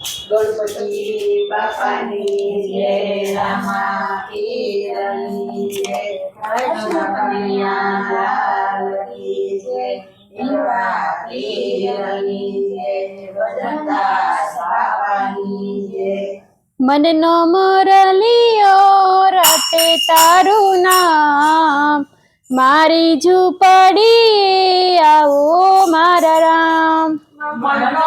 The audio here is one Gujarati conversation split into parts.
ગણપતિ બાપાની જય રામા પીરની જય કૃષ્ણ કનૈયા લાલ કી જય ઈન્દ્રા પીરની જય વજનદાસ બાપાની જય. મનનો મુરલિયો રટે તારું નામ મારી ઝૂંપડી આવો મારા રામ. મનનો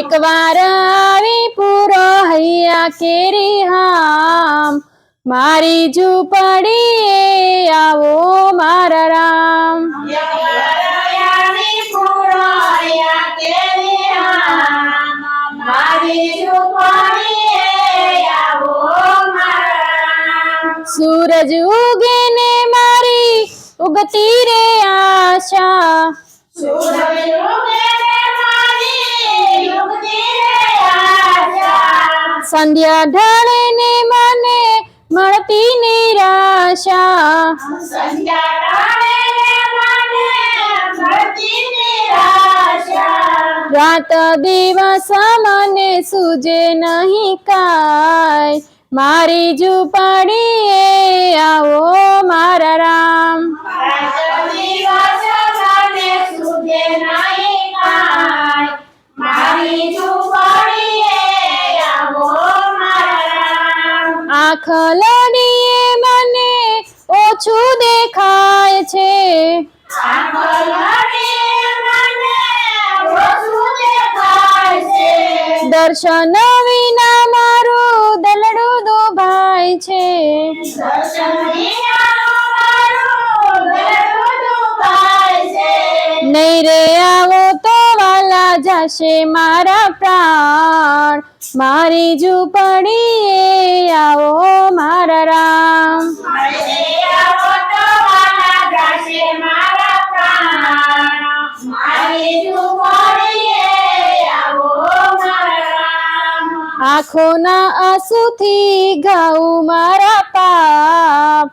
મારા એક વાર આવી પૂરો હૈયા કેરી હામ. મારી ઝૂંપડી આવો મારા રામ. સૂરજ ઉગે ને મારી ઉગતી રે આશા. સૂરજ ઉગે ને મારી યુગતી રે સંધ્યા ઢળે ને મને મળતી નિરાશા. રાત દિવસ મને સૂજે નહીં કાય. મારી ઝૂંપડીએ આવો મારા મારા મને ઓછું દેખાય છે. દર્શન વિના મારું દલડું દુભાય છે. નહીં રે આવો તો વાલા જશે મારા પ્રાણ મારી ઝૂંપડીએ આવો મારા રામ મારે આવો તો વાલા જાશે મારા પ્રાણ. મારી ઝૂંપડીએ આવો મારા રામ. આંખોના આંસુથી ગાઉં મારા પાપ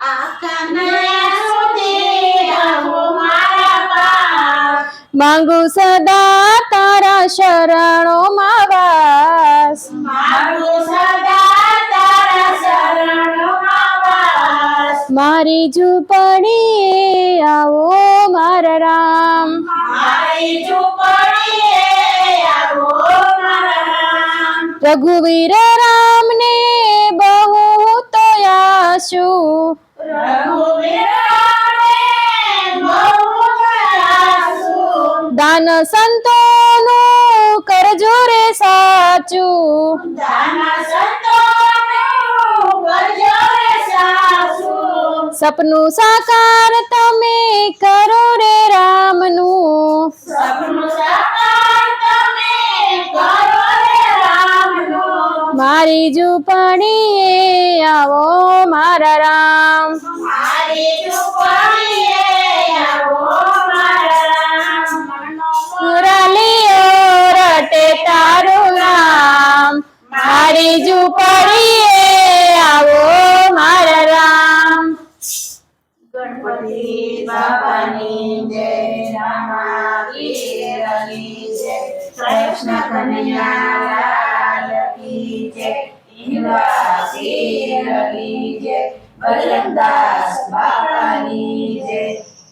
આંખના સુધી આવો મારા પાપ. માંગુ સદા તારા શરણોમાં વાસ મારી ઝૂંપડીએ આવો મારા રામ મારી ઝૂંપડીએ આવો મારા રામ. રઘુવીર રામને બહુ તો આશુ. દાન સંતોનું કરજો રે સાચું દાન કરજો રે સાસુ. સપનું સાકાર તમે કરો રે રામનું સપનું સાકાર તમે કરો રે રામનું. મારી ઝૂંપડીએ આવો મારા રામ મારી ઝૂંપડીએ આવો મારા રામ. મુરલીઓ રટે તારું નામ મારી ઝૂંપડીએ બાપાની જય રામા વીરની જય કૃષ્ણ કનૈયા કી જય ઇન્દ્રા પીરની જય ભજનદાસ બાપાની